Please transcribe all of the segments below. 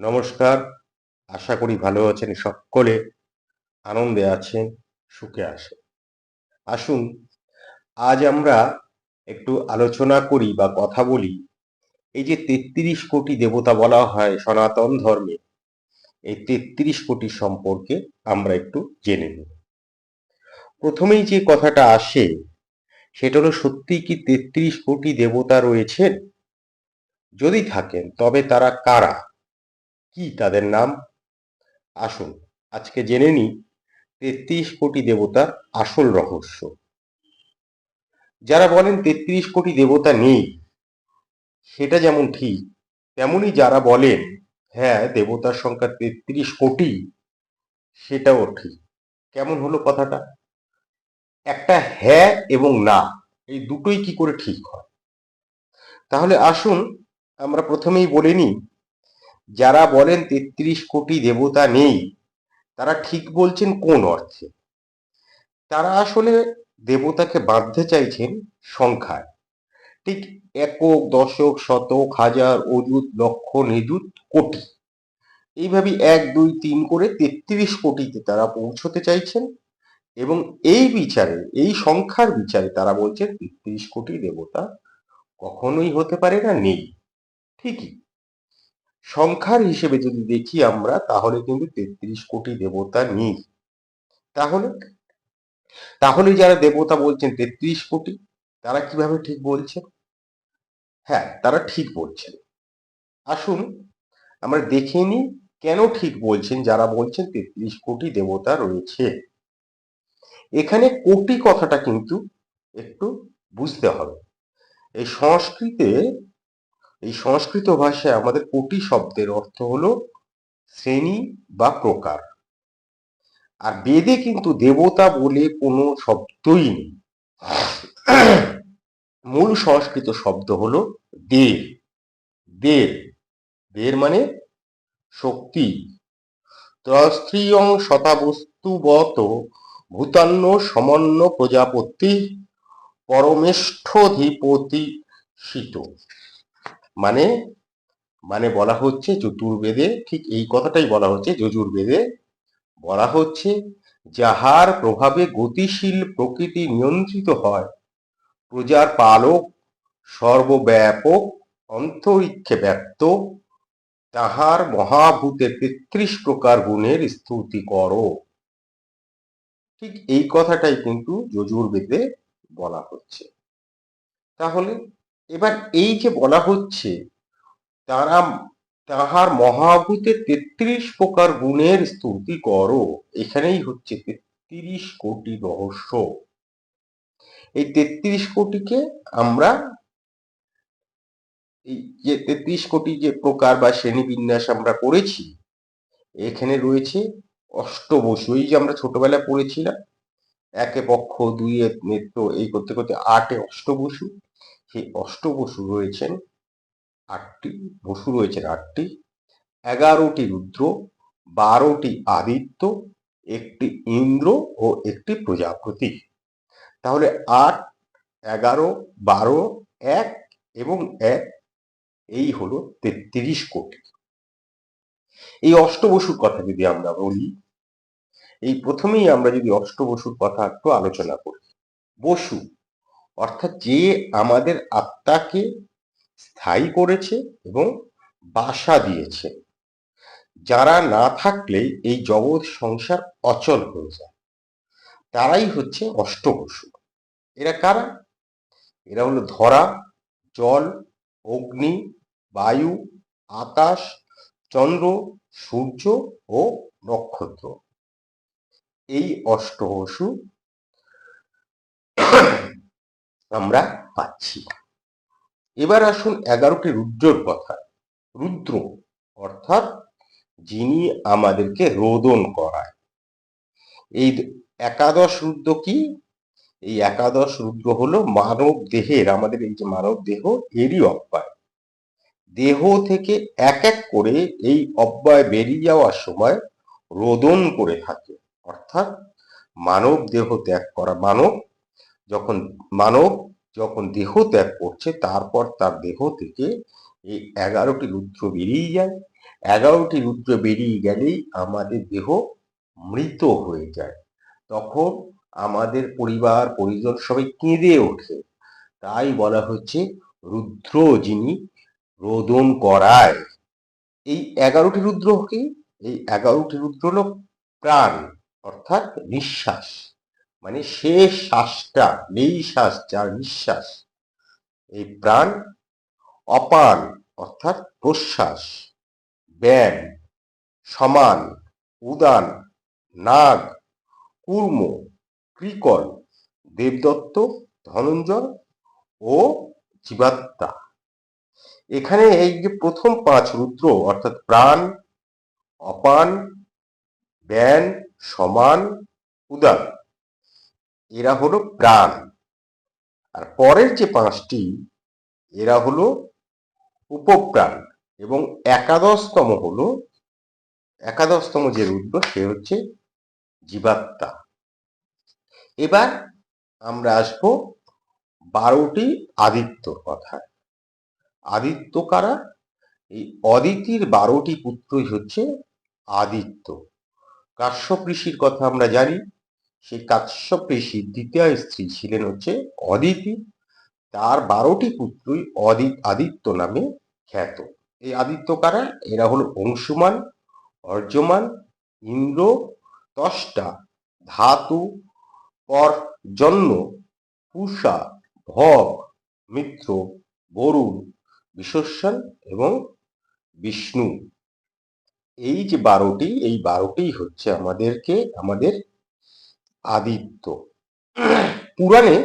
নমস্কার। আশা করি ভালো আছেন সকলে। আনন্দে আছেন, সুখে আছেন। আসুন, আজ আমরা একটু আলোচনা করি বা কথা বলি। এই যে তেত্রিশ কোটি দেবতা বলা হয় সনাতন ধর্মে, এই তেত্রিশ কোটি সম্পর্কে আমরা একটু জেনে নেব প্রথমেই যে কথাটা আসে, সেটা হলো সত্যি কি তেত্রিশ কোটি দেবতা রয়েছেন? যদি থাকেন, তবে তারা কারা? কি তাদের নাম? আসুন, আজকে জেনে নিই, তেত্রিশ কোটি দেবতার আসল রহস্য। যারা বলেন তেত্রিশ কোটি দেবতা নেই, সেটা যেমন ঠিক, তেমনি যারা বলেন হ্যাঁ দেবতার সংখ্যা তেত্রিশ কোটি, সেটাও ঠিক। কেমন হলো কথাটা? একটা হ্যাঁ এবং না, এই দুটোই কি করে ঠিক হয়? তাহলে আসুন, আমরা প্রথমেই বলে নিই যারা বলেন তেত্রিশ কোটি দেবতা নেই, তারা ঠিক বলছেন কোন অর্থে? তারা আসলে দেবতাকে বাঁধতে চাইছেন সংখ্যায়। ঠিক একক, দশক, শতক, হাজার অযুত লক্ষ, নিযুত, কোটি। এইভাবে এক, দুই, তিন করে তেত্রিশ কোটিতে তারা পৌঁছতে চাইছেন এবং এই বিচারে, এই সংখ্যার বিচারে তারা বলছেন তেত্রিশ কোটি দেবতা কখনোই হতে পারে না, নেই। ঠিকই। সংখ্যার হিসেবে যদি দেখি আমরা, তাহলে কিন্তু তেত্রিশ কোটি দেবতা নেই। তাহলে? তাহলে যারা দেবতা বলছেন তেত্রিশ কোটি, তারা কীভাবে ঠিক বলছেন হ্যাঁ তারা ঠিক বলছেন আসুন, আমরা দেখে নিই কেন ঠিক বলছেন যারা বলছেন তেত্রিশ কোটি দেবতা রয়েছে। এখানে কোটি কথাটা কিন্তু একটু বুঝতে হবে। এই সংস্কৃতে এই সংস্কৃত ভাষায় আমাদের কোটি শব্দের অর্থ হলো শ্রেণি বা প্রকার। আর বেদে কিন্তু দেবতা বলে কোনো শব্দই নেই। মূল সংস্কৃত শব্দ হলো দেব। দেব। দের মানে শক্তি। শতাবস্তুবত ভূতান্ন সমন্ন প্রজাপতি পরমেষ্ঠধিপতি শীত মানে মানে বলা হচ্ছে চতুর্বেদে, ঠিক এই কথাটাই বলা হচ্ছে, যজুর্বেদে বলা হচ্ছে, যাহার প্রভাবে গতিশীল প্রকৃতি নিয়ন্ত্রিত হয়, প্রজার পালক সর্বব্যাপক অন্তরিক্ষে ব্যক্ত, তাহার মহাভূতের তেত্রিশ প্রকার গুণের স্তুতি করো। ঠিক এই কথাটাই কিন্তু যজুর্বেদে বলা হচ্ছে। তাহলে এবার এই যে বলা হচ্ছে, তারা, তাহার মহাভূতে তেত্রিশ প্রকার গুণের স্তুতি করো, এখানেই হচ্ছে তেত্রিশ কোটি রহস্য। এই তেত্রিশ কোটিকে আমরা, এই যে তেত্রিশ কোটি যে প্রকার বা শ্রেণি বিন্যাস আমরা করেছি, এখানে রয়েছে অষ্টবসু এই যে আমরা ছোটবেলায় পড়েছিলাম, একে পক্ষ দুইয়ে নেত্র এই করতে করতে আটে অষ্টবসু। সেই অষ্টবসু রয়েছেন, আটটি বসু রয়েছেন আটটি। এগারোটি রুদ্র, বারোটি আদিত্য, একটি ইন্দ্র ও একটি প্রজাপতি। তাহলে আট, এগারো, বারো, এক এবং এক, এই হলো তেত্রিশ কোটি। এই অষ্টবসুর কথা যদি আমরা বলি, এই প্রথমেই আমরা যদি অষ্টবসুর কথা একটু আলোচনা করি। বসু অর্থাৎ যে আমাদের আত্মাকে স্থায়ী করেছে এবং বাসা দিয়েছে। যারা না থাকলে এই জগৎ সংসার অচল হয়ে যায়। তারাই হচ্ছে অষ্টবসু এরা কারা? এরা হলো ধরা, জল, অগ্নি, বায়ু, আকাশ, চন্দ্র, সূর্য ও নক্ষত্র। এই অষ্টবসু আমরা পাচ্ছি এবার আসুন এগারোটি রুদ্রর কথা। রুদ্র অর্থাৎ যিনি আমাদেরকে রোদন করায়। এই একাদশ রুদ্র কি? এই একাদশ রুদ্র হলো মানব দেহের, আমাদের এই যে মানব দেহ, এরই অব্যয়। দেহ থেকে এক এক করে এই অব্যয় বেরিয়ে যাওয়ার সময় রোদন করে থাকে। অর্থাৎ মানব দেহ ত্যাগ করা, মানব যখন মানব, যখন দেহ ত্যাগ করছে, তারপর তার দেহ থেকে এই এগারোটি রুদ্র বেরিয়ে যায়। এগারোটি রুদ্র বেরিয়ে গেলেই আমাদের দেহ মৃত হয়ে যায়। তখন আমাদের পরিবার, পরিজন সবাই কেঁদে ওঠে। তাই বলা হচ্ছে রুদ্র যিনি রোদন করায়। এই এগারোটি রুদ্র কি এই এগারোটি রুদ্র হল প্রাণ, অর্থাৎ নিঃশ্বাস। মানে শেষ শ্বাসটা, নেই শ্বাস, যার নিঃশ্বাস, এই প্রাণ অপান, অর্থাৎ প্রশ্বাস ব্যান সমান, উদান, নাগ, কুর্ম ক্রিকল দেবদত্ত, ধনঞ্জয় ও জীবাত্মা। এখানে এই যে প্রথম পাঁচ রুদ্র, অর্থাৎ প্রাণ, অপান ব্যান সমান, উদান এরা হলো প্রাণ। আর পরের যে পাঁচটি, এরা হলো উপপ্রাণ এবং একাদশতম হলো, একাদশতম যে রুদ্র, সে হচ্ছে জীবাত্মা। এবার আমরা আসব বারোটি আদিত্যর কথায় আদিত্য কারা? এই অদিতির বারোটি পুত্রই হচ্ছে আদিত্য। কাশ্যপ ঋষির কথা আমরা জানি সেই কাশ্যপ ঋষির দ্বিতীয় স্ত্রী ছিলেন হচ্ছে অদিতি। তার বারোটি পুত্রই অদি, আদিত্য নামে খ্যাত। এই আদিত্য কারা? এরা হলো অংশুমান অর্জমান ইন্দ্র, তষ্টা, ধাতু পর্জন্য পূষা, ভগ, মিত্র, বরুণ বিশ্বস্বান এবং বিষ্ণু। এই যে বারোটি, এই বারোটি হচ্ছে আমাদেরকে, আমাদের আদিত্য। পুরাণে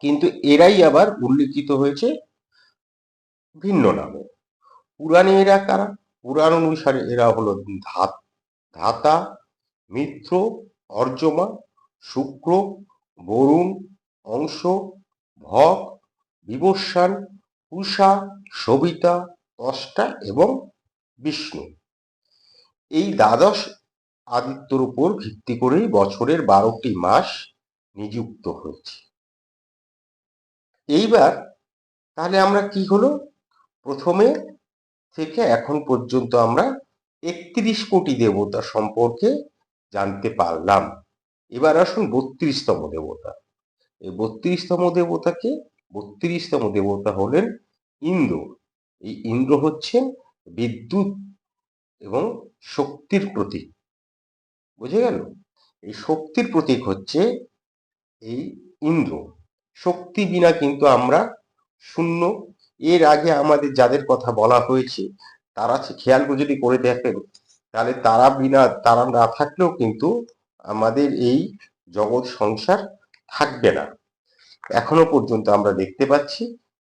কিন্তু এরাই আবার উল্লেখিত হয়েছে ভিন্ন নামে। পুরাণে এরা কারা? পুরাণ অনুসারে এরা হলো ধাত ধাতা, মিত্র, অর্জমা, শুক্র, বরুণ, অংশ, ভক, বিবস্বান পূষা সবিতা তষ্টা এবং বিষ্ণু। এই দ্বাদশ আদিত্যর উপর ভিত্তি করেই বছরের বারোটি মাস নিযুক্ত হয়েছে। এইবার তাহলে আমরা কি হলো? প্রথমে থেকে এখন পর্যন্ত আমরা একত্রিশ কোটি দেবতা সম্পর্কে জানতে পারলাম। এবার আসুন বত্রিশতম দেবতা। এই বত্রিশতম দেবতাকে, বত্রিশতম দেবতা হলেন ইন্দ্র। এই ইন্দ্র হচ্ছেন বিদ্যুৎ এবং শক্তির প্রতীক। বুঝে গেল? এই শক্তির প্রতীক হচ্ছে এই ইন্দ্র। শক্তি বিনা কিন্তু আমরা শূন্য। এর আগে আমাদের যাদের কথা বলা হয়েছে, তারা খেয়াল যদি করে দেখেন, তাহলে তারা বিনা, তারা না থাকলেও কিন্তু আমাদের এই জগৎ সংসার থাকবে না। এখনও পর্যন্ত আমরা দেখতে পাচ্ছি,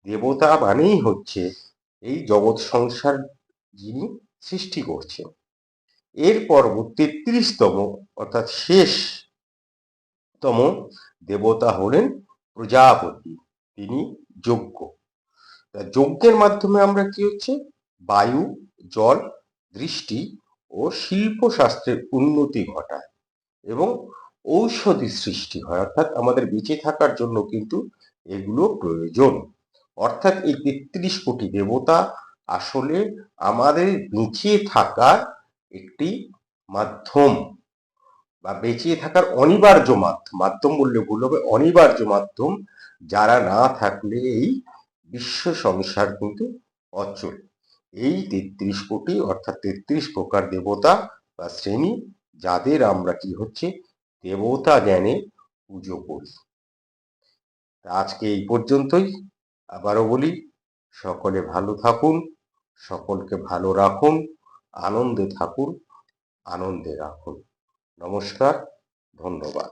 দেবতা মানেই হচ্ছে এই জগৎ সংসার যিনি সৃষ্টি করছেন। এরপর তেত্রিশতম অর্থাৎ শেষতম দেবতা হলেন প্রজাপতি। তিনি যজ্ঞ। যজ্ঞের মাধ্যমে আমরা কি হচ্ছে? বায়ু, জল, দৃষ্টি ও শিল্প শাস্ত্রের উন্নতি ঘটায় এবং ঔষধি সৃষ্টি হয়। অর্থাৎ আমাদের বেঁচে থাকার জন্য কিন্তু এগুলো প্রয়োজন। অর্থাৎ এই তেত্রিশ কোটি দেবতা আসলে আমাদের বেঁচে থাকার একটি মাধ্যম বা বেঁচে থাকার অনিবার্য মাধ্যম মাধ্যম বললে ভুল হবে অনিবার্য মাধ্যম, যারা না থাকলে এই বিশ্ব সংসার কিন্তু অচল। এই তেত্রিশ কোটি অর্থাৎ তেত্রিশ প্রকার দেবতা বা শ্রেণি, যাদের আমরা কি হচ্ছে, দেবতা জ্ঞানে পুজো করি। আজকে এই পর্যন্তই। আবারও বলি, সকলে ভালো থাকুন, সকলকে ভালো রাখুন। আনন্দে থাকুন আনন্দে রাখুন। নমস্কার ধন্যবাদ।